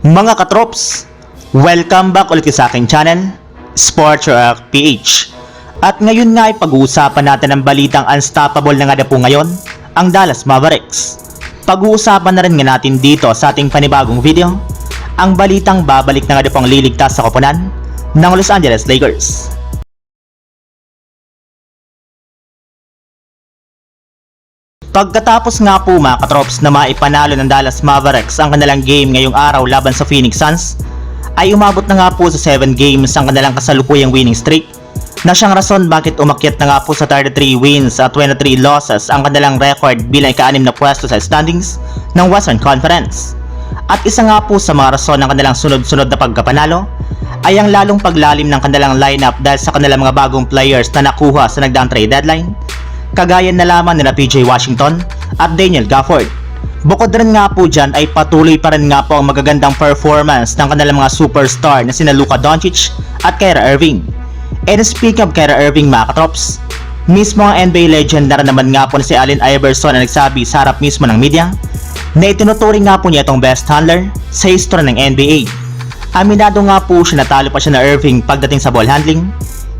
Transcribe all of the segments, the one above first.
Mga katrops, welcome back ulit sa aking channel, Sports Rock PH. At ngayon nga ay pag-uusapan natin ang balitang unstoppable na nga na po ngayon, ang Dallas Mavericks. Pag-uusapan na rin nga natin dito sa ating panibagong video, ang balitang babalik na nga na po ang liligtas sa koponan ng Los Angeles Lakers. Pagkatapos nga po mga katrops na maipanalo ng Dallas Mavericks ang kanilang game ngayong araw laban sa Phoenix Suns, ay umabot na nga po sa 7 games ang kanilang kasalukuyang winning streak na siyang rason bakit umakyat na nga po sa 33 wins at 23 losses ang kanilang record bilang ika-anim na pwesto sa standings ng Western Conference. At isa nga po sa mga rason ng kanilang sunod-sunod na pagkapanalo ay ang lalong paglalim ng kanilang lineup dahil sa kanilang mga bagong players na nakuha sa nagdaang trade deadline kagaya na lamang nila PJ Washington at Daniel Gafford. Bukod rin nga po dyan ay patuloy pa rin nga po ang magagandang performance ng kanilang mga superstar na sina Luka Doncic at Kyra Irving. And speaking of Kyra Irving mga katrops, mismo ang NBA legend na naman nga po na si Allen Iverson na nagsabi sa harap mismo ng media na itinuturing nga po niya itong best handler sa history ng NBA. Aminado nga po siya natalo pa siya na Irving pagdating sa ball handling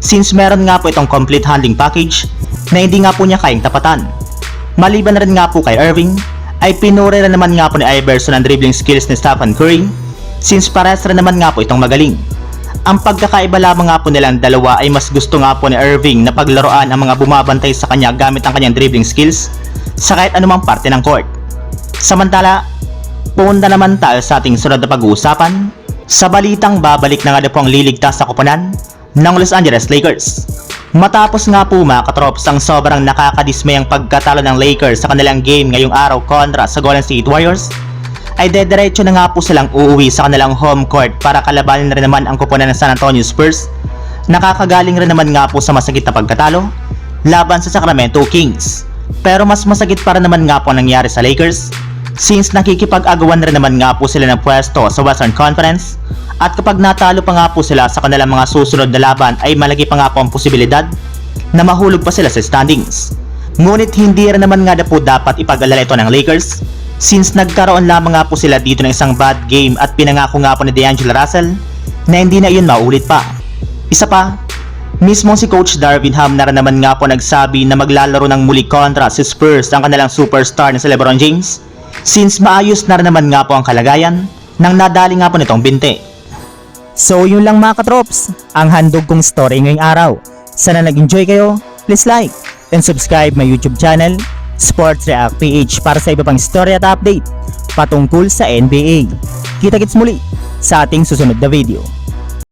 since meron nga po itong complete handling package na hindi nga po niya kayang tapatan. Maliban na rin nga po kay Irving, ay pinuri rin naman nga po ni Iverson ang dribbling skills ni Stephen Curry since pares rin naman nga po itong magaling. Ang pagkakaiba lamang nga po nilang dalawa ay mas gusto nga po ni Irving na paglaruan ang mga bumabantay sa kanya gamit ang kanyang dribbling skills sa kahit anumang parte ng court. Samantala, punta naman tayo sa ating sunod na pag-uusapan sa balitang babalik na nga na po ang liligtas sa koponan ng Los Angeles Lakers. Matapos nga po mga katrops ang sobrang nakakadismayang pagkatalo ng Lakers sa kanilang game ngayong araw kontra sa Golden State Warriors, ay dediretso na nga po silang uuwi sa kanilang home court para kalabanin na rin naman ang kupunan ng San Antonio Spurs. Nakakagaling rin naman nga po sa masakit na pagkatalo laban sa Sacramento Kings. Pero mas masakit para naman nga po ang nangyari sa Lakers since nakikipag-agawan rin naman nga po sila ng pwesto sa Western Conference at kapag natalo pa nga po sila sa kanilang mga susunod na laban ay malaki pa nga po ang posibilidad na mahulog pa sila sa standings. Ngunit hindi rin naman nga na po dapat ipag-alala ito ng Lakers since nagkaroon lamang nga po sila dito ng isang bad game at pinangako nga po ni D'Angelo Russell na hindi na iyon maulit pa. Isa pa, mismo si Coach Darvin Ham na rin naman nga po nagsabi na maglalaro ng muli kontra si Spurs ang kanilang superstar na si Lebron James since maayos na naman nga po ang kalagayan nang nadali nga po nitong binte. So yun lang mga katrops, ang handog kong story ngayong araw. Sana nag-enjoy kayo, please like and subscribe my YouTube channel, Sports React PH para sa iba pang story at update patungkol sa NBA. Kita-kits muli sa ating susunod na video.